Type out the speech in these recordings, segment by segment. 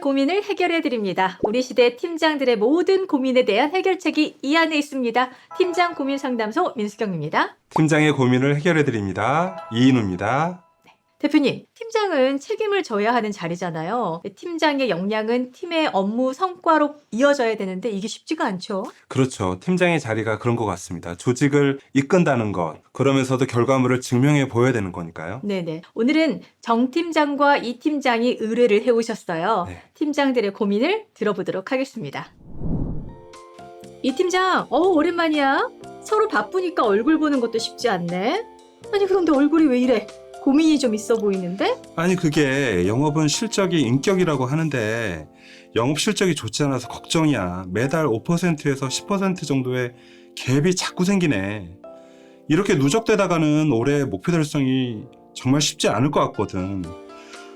고민을 해결해 드립니다. 우리 시대 팀장들의 모든 고민에 대한 해결책이 이 안에 있습니다. 팀장 고민 상담소 민수경입니다. 팀장의 고민을 해결해 드립니다. 이인우입니다. 대표님, 팀장은 책임을 져야 하는 자리잖아요. 팀장의 역량은 팀의 업무 성과로 이어져야 되는데 이게 쉽지가 않죠. 그렇죠. 팀장의 자리가 그런 것 같습니다. 조직을 이끈다는 것, 그러면서도 결과물을 증명해 보여야 되는 거니까요. 네네. 오늘은 정 팀장과 이 팀장이 의뢰를 해오셨어요. 네. 팀장들의 고민을 들어보도록 하겠습니다. 이 팀장, 어 오랜만이야. 서로 바쁘니까 얼굴 보는 것도 쉽지 않네. 아니 그런데 얼굴이 왜 이래? 고민이 좀 있어 보이는데? 아니 그게 영업은 실적이 인격이라고 하는데 영업 실적이 좋지 않아서 걱정이야. 매달 5%에서 10% 정도의 갭이 자꾸 생기네. 이렇게 누적되다가는 올해 목표 달성이 정말 쉽지 않을 것 같거든.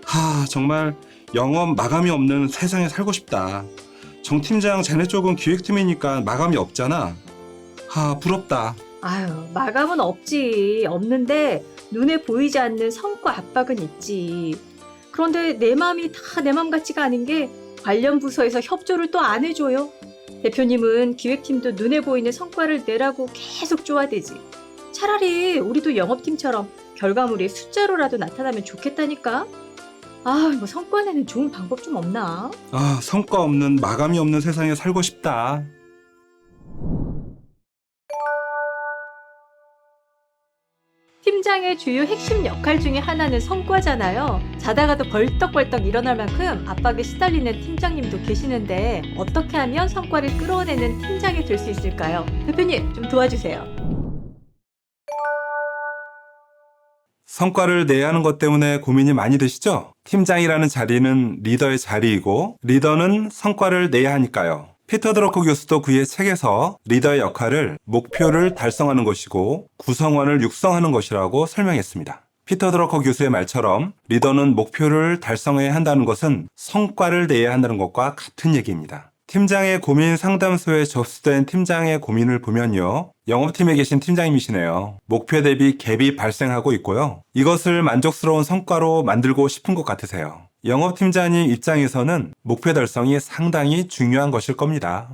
하, 정말 영업 마감이 없는 세상에 살고 싶다. 정 팀장 자네 쪽은 기획팀이니까 마감이 없잖아. 하, 부럽다. 아유 마감은 없지. 없는데 눈에 보이지 않는 성과 압박은 있지. 그런데 내 마음이 다내맘 같지가 않은 게 관련 부서에서 협조를 또 안 해줘요. 대표님은 기획팀도 눈에 보이는 성과를 내라고 계속 쪼아대지. 차라리 우리도 영업팀처럼 결과물이 숫자로라도 나타나면 좋겠다니까. 아, 뭐 성과 내는 좋은 방법 좀 없나? 아, 성과 없는 마감이 없는 세상에 살고 싶다. 팀장의 주요 핵심 역할 중에 하나는 성과잖아요. 자다가도 벌떡벌떡 일어날 만큼 압박에 시달리는 팀장님도 계시는데 어떻게 하면 성과를 끌어내는 팀장이 될 수 있을까요? 대표님 좀 도와주세요. 성과를 내야 하는 것 때문에 고민이 많이 되시죠? 팀장이라는 자리는 리더의 자리이고 리더는 성과를 내야 하니까요. 피터 드러커 교수도 그의 책에서 리더의 역할을 목표를 달성하는 것이고 구성원을 육성하는 것이라고 설명했습니다. 피터 드러커 교수의 말처럼 리더는 목표를 달성해야 한다는 것은 성과를 내야 한다는 것과 같은 얘기입니다. 팀장의 고민 상담소에 접수된 팀장의 고민을 보면요. 영업팀에 계신 팀장님이시네요. 목표 대비 갭이 발생하고 있고요. 이것을 만족스러운 성과로 만들고 싶은 것 같으세요. 영업팀장님 입장에서는 목표 달성이 상당히 중요한 것일 겁니다.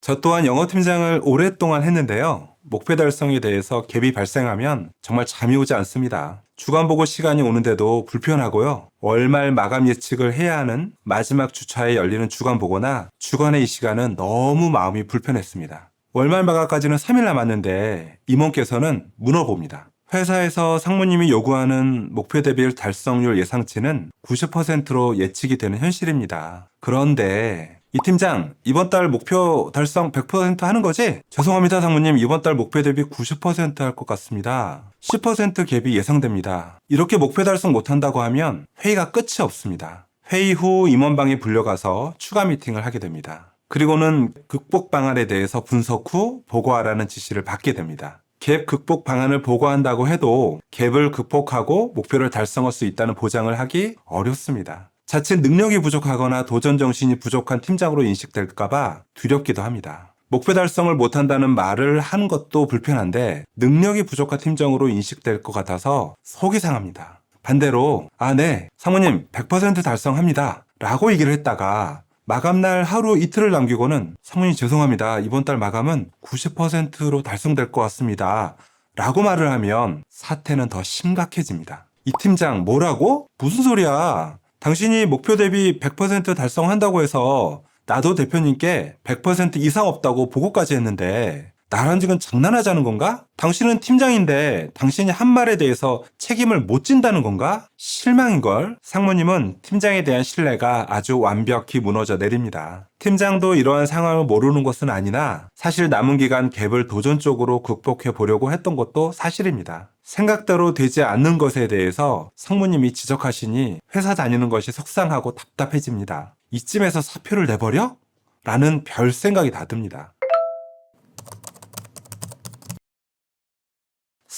저 또한 영업팀장을 오랫동안 했는데요. 목표 달성에 대해서 갭이 발생하면 정말 잠이 오지 않습니다. 주간 보고 시간이 오는데도 불편하고요. 월말 마감 예측을 해야 하는 마지막 주차에 열리는 주간 보고나 주간의 이 시간은 너무 마음이 불편했습니다. 월말 마감까지는 3일 남았는데 임원께서는 문어봅니다. 회사에서 상무님이 요구하는 목표 대비 달성률 예상치는 90%로 예측이 되는 현실입니다. 그런데 이 팀장, 이번 달 목표 달성 100% 하는 거지? 죄송합니다, 상무님. 이번 달 목표 대비 90%할 것 같습니다. 10% 갭이 예상됩니다. 이렇게 목표 달성 못한다고 하면 회의가 끝이 없습니다. 회의 후 임원방에 불려가서 추가 미팅을 하게 됩니다. 그리고는 극복 방안에 대해서 분석 후 보고하라는 지시를 받게 됩니다. 갭 극복 방안을 보고한다고 해도 갭을 극복하고 목표를 달성할 수 있다는 보장을 하기 어렵습니다. 자칫 능력이 부족하거나 도전 정신이 부족한 팀장으로 인식될까봐 두렵기도 합니다. 목표 달성을 못한다는 말을 하는 것도 불편한데 능력이 부족한 팀장으로 인식될 것 같아서 속이 상합니다. 반대로 아, 네, 사모님 100% 달성합니다. 라고 얘기를 했다가 마감날 하루 이틀을 남기고는 사모님 죄송합니다. 이번 달 마감은 90%로 달성될 것 같습니다. 라고 말을 하면 사태는 더 심각해집니다. 이 팀장 뭐라고? 무슨 소리야? 당신이 목표 대비 100% 달성한다고 해서 나도 대표님께 100% 이상 없다고 보고까지 했는데 나랑 지금 장난하자는 건가? 당신은 팀장인데 당신이 한 말에 대해서 책임을 못 진다는 건가? 실망인걸? 상무님은 팀장에 대한 신뢰가 아주 완벽히 무너져 내립니다. 팀장도 이러한 상황을 모르는 것은 아니나 사실 남은 기간 갭을 도전적으로 극복해 보려고 했던 것도 사실입니다. 생각대로 되지 않는 것에 대해서 상무님이 지적하시니 회사 다니는 것이 속상하고 답답해집니다. 이쯤에서 사표를 내버려? 라는 별 생각이 다 듭니다.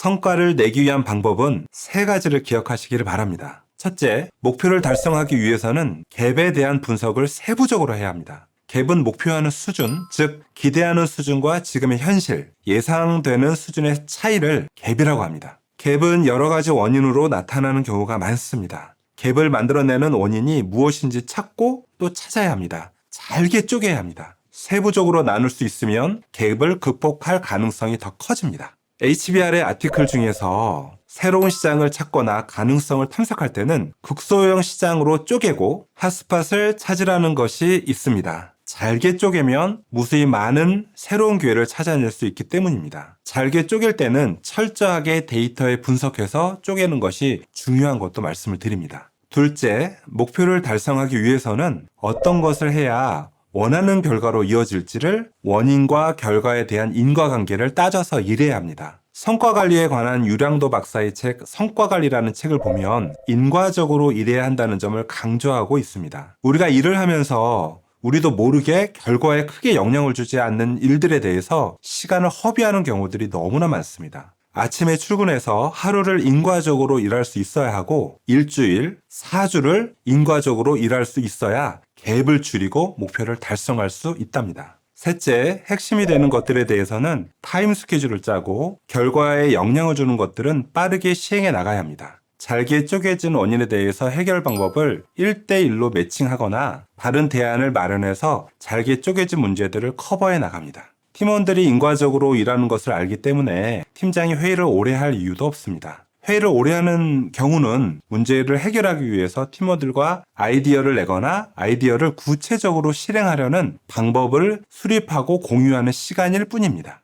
성과를 내기 위한 방법은 세 가지를 기억하시기를 바랍니다. 첫째, 목표를 달성하기 위해서는 갭에 대한 분석을 세부적으로 해야 합니다. 갭은 목표하는 수준, 즉 기대하는 수준과 지금의 현실, 예상되는 수준의 차이를 갭이라고 합니다. 갭은 여러 가지 원인으로 나타나는 경우가 많습니다. 갭을 만들어내는 원인이 무엇인지 찾고 또 찾아야 합니다. 잘게 쪼개야 합니다. 세부적으로 나눌 수 있으면 갭을 극복할 가능성이 더 커집니다. HBR의 아티클 중에서 새로운 시장을 찾거나 가능성을 탐색할 때는 극소형 시장으로 쪼개고 핫스팟을 찾으라는 것이 있습니다. 잘게 쪼개면 무수히 많은 새로운 기회를 찾아낼 수 있기 때문입니다. 잘게 쪼갤 때는 철저하게 데이터에 분석해서 쪼개는 것이 중요한 것도 말씀을 드립니다. 둘째, 목표를 달성하기 위해서는 어떤 것을 해야 원하는 결과로 이어질지를 원인과 결과에 대한 인과관계를 따져서 일해야 합니다. 성과 관리에 관한 유량도 박사의 책 성과 관리라는 책을 보면 인과적으로 일해야 한다는 점을 강조하고 있습니다. 우리가 일을 하면서 우리도 모르게 결과에 크게 영향을 주지 않는 일들에 대해서 시간을 허비하는 경우들이 너무나 많습니다. 아침에 출근해서 하루를 인과적으로 일할 수 있어야 하고 일주일, 사주를 인과적으로 일할 수 있어야 갭을 줄이고 목표를 달성할 수 있답니다. 셋째, 핵심이 되는 것들에 대해서는 타임 스케줄을 짜고 결과에 영향을 주는 것들은 빠르게 시행해 나가야 합니다. 잘게 쪼개진 원인에 대해서 해결 방법을 1대1로 매칭하거나 다른 대안을 마련해서 잘게 쪼개진 문제들을 커버해 나갑니다. 팀원들이 인과적으로 일하는 것을 알기 때문에 팀장이 회의를 오래 할 이유도 없습니다. 회의를 오래 하는 경우는 문제를 해결하기 위해서 팀원들과 아이디어를 내거나 아이디어를 구체적으로 실행하려는 방법을 수립하고 공유하는 시간일 뿐입니다.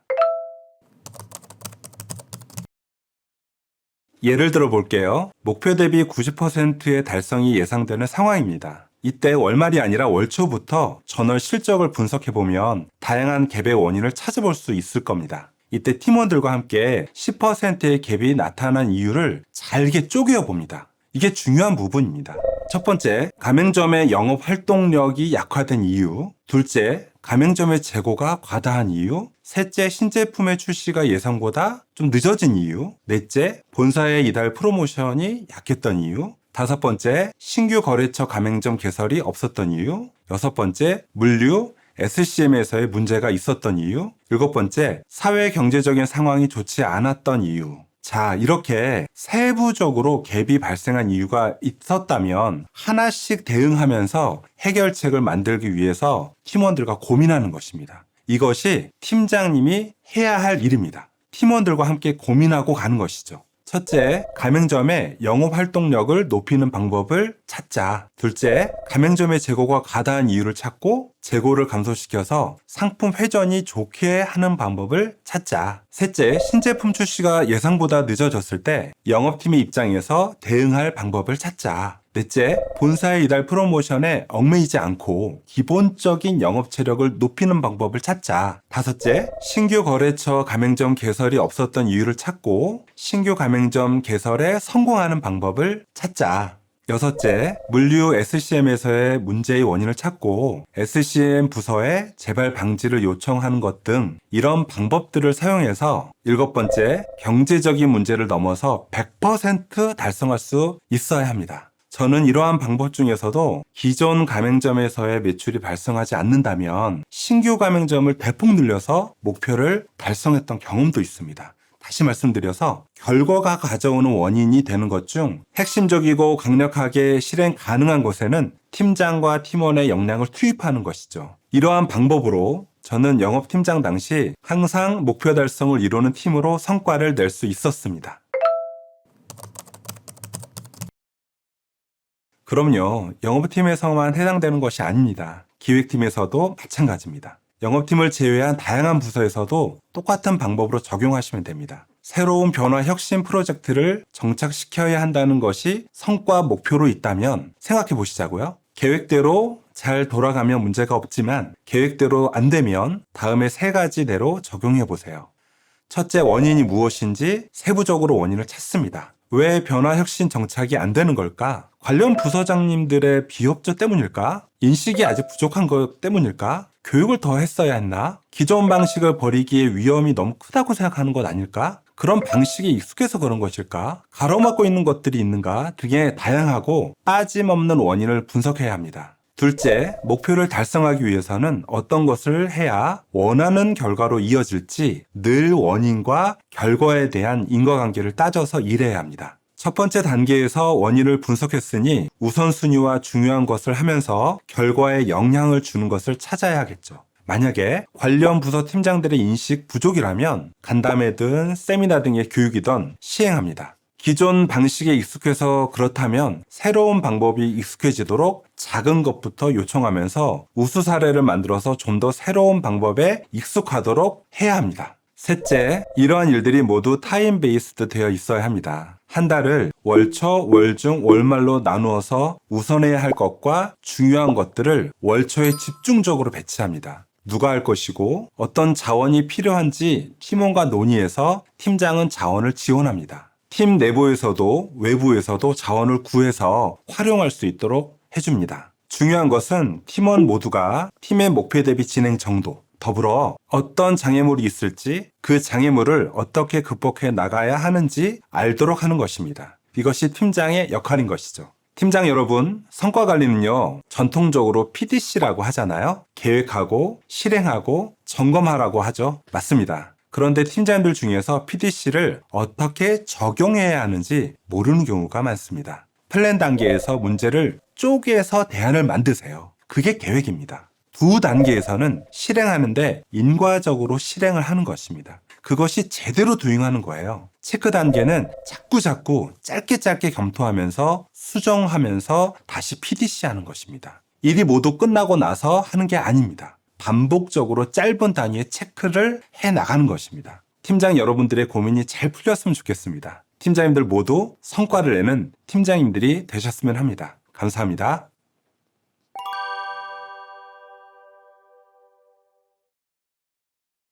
예를 들어 볼게요. 목표 대비 90%의 달성이 예상되는 상황입니다. 이때 월말이 아니라 월초부터 전월 실적을 분석해 보면 다양한 갭의 원인을 찾아볼 수 있을 겁니다. 이때 팀원들과 함께 10%의 갭이 나타난 이유를 잘게 쪼개어 봅니다. 이게 중요한 부분입니다. 첫 번째, 가맹점의 영업 활동력이 약화된 이유. 둘째, 가맹점의 재고가 과다한 이유. 셋째, 신제품의 출시가 예상보다 좀 늦어진 이유. 넷째, 본사의 이달 프로모션이 약했던 이유. 다섯 번째, 신규 거래처 가맹점 개설이 없었던 이유. 여섯 번째, 물류, SCM에서의 문제가 있었던 이유. 일곱 번째, 사회 경제적인 상황이 좋지 않았던 이유. 자, 이렇게 세부적으로 갭이 발생한 이유가 있었다면 하나씩 대응하면서 해결책을 만들기 위해서 팀원들과 고민하는 것입니다. 이것이 팀장님이 해야 할 일입니다. 팀원들과 함께 고민하고 가는 것이죠. 첫째, 가맹점의 영업 활동력을 높이는 방법을 찾자. 둘째, 가맹점의 재고가 과다한 이유를 찾고 재고를 감소시켜서 상품 회전이 좋게 하는 방법을 찾자. 셋째, 신제품 출시가 예상보다 늦어졌을 때 영업팀의 입장에서 대응할 방법을 찾자. 넷째, 본사의 이달 프로모션에 얽매이지 않고 기본적인 영업 체력을 높이는 방법을 찾자. 다섯째, 신규 거래처 가맹점 개설이 없었던 이유를 찾고 신규 가맹점 개설에 성공하는 방법을 찾자. 여섯째, 물류 SCM에서의 문제의 원인을 찾고 SCM 부서에 재발 방지를 요청하는 것 등 이런 방법들을 사용해서 일곱 번째, 경제적인 문제를 넘어서 100% 달성할 수 있어야 합니다. 저는 이러한 방법 중에서도 기존 가맹점에서의 매출이 발생하지 않는다면 신규 가맹점을 대폭 늘려서 목표를 달성했던 경험도 있습니다. 다시 말씀드려서 결과가 가져오는 원인이 되는 것 중 핵심적이고 강력하게 실행 가능한 곳에는 팀장과 팀원의 역량을 투입하는 것이죠. 이러한 방법으로 저는 영업팀장 당시 항상 목표 달성을 이루는 팀으로 성과를 낼 수 있었습니다. 그럼요. 영업팀에서만 해당되는 것이 아닙니다. 기획팀에서도 마찬가지입니다. 영업팀을 제외한 다양한 부서에서도 똑같은 방법으로 적용하시면 됩니다. 새로운 변화 혁신 프로젝트를 정착시켜야 한다는 것이 성과 목표로 있다면 생각해 보시자고요. 계획대로 잘 돌아가면 문제가 없지만 계획대로 안 되면 다음에 세 가지대로 적용해 보세요. 첫째 원인이 무엇인지 세부적으로 원인을 찾습니다. 왜 변화 혁신 정착이 안 되는 걸까? 관련 부서장님들의 비협조 때문일까? 인식이 아직 부족한 것 때문일까? 교육을 더 했어야 했나? 기존 방식을 버리기에 위험이 너무 크다고 생각하는 것 아닐까? 그런 방식에 익숙해서 그런 것일까? 가로막고 있는 것들이 있는가? 등의 다양하고 빠짐없는 원인을 분석해야 합니다. 둘째, 목표를 달성하기 위해서는 어떤 것을 해야 원하는 결과로 이어질지 늘 원인과 결과에 대한 인과관계를 따져서 일해야 합니다. 첫 번째 단계에서 원인을 분석했으니 우선순위와 중요한 것을 하면서 결과에 영향을 주는 것을 찾아야겠죠. 만약에 관련 부서 팀장들의 인식 부족이라면 간담회든 세미나 등의 교육이든 시행합니다. 기존 방식에 익숙해서 그렇다면 새로운 방법이 익숙해지도록 작은 것부터 요청하면서 우수 사례를 만들어서 좀 더 새로운 방법에 익숙하도록 해야 합니다. 셋째, 이러한 일들이 모두 타임 베이스드 되어 있어야 합니다. 한 달을 월초, 월중, 월말로 나누어서 우선해야 할 것과 중요한 것들을 월초에 집중적으로 배치합니다. 누가 할 것이고 어떤 자원이 필요한지 팀원과 논의해서 팀장은 자원을 지원합니다. 팀 내부에서도 외부에서도 자원을 구해서 활용할 수 있도록 해줍니다. 중요한 것은 팀원 모두가 팀의 목표 대비 진행 정도, 더불어 어떤 장애물이 있을지 그 장애물을 어떻게 극복해 나가야 하는지 알도록 하는 것입니다. 이것이 팀장의 역할인 것이죠. 팀장 여러분, 성과 관리는요, 전통적으로 PDC라고 하잖아요. 계획하고, 실행하고, 점검하라고 하죠. 맞습니다. 그런데 팀장님들 중에서 PDC를 어떻게 적용해야 하는지 모르는 경우가 많습니다. 플랜 단계에서 문제를 쪼개서 대안을 만드세요. 그게 계획입니다. 두 단계에서는 실행하는데 인과적으로 실행을 하는 것입니다. 그것이 제대로 도잉하는 거예요. 체크 단계는 자꾸 자꾸 짧게 짧게 검토하면서 수정하면서 다시 PDC 하는 것입니다. 일이 모두 끝나고 나서 하는 게 아닙니다. 반복적으로 짧은 단위의 체크를 해 나가는 것입니다. 팀장 여러분들의 고민이 잘 풀렸으면 좋겠습니다. 팀장님들 모두 성과를 내는 팀장님들이 되셨으면 합니다. 감사합니다.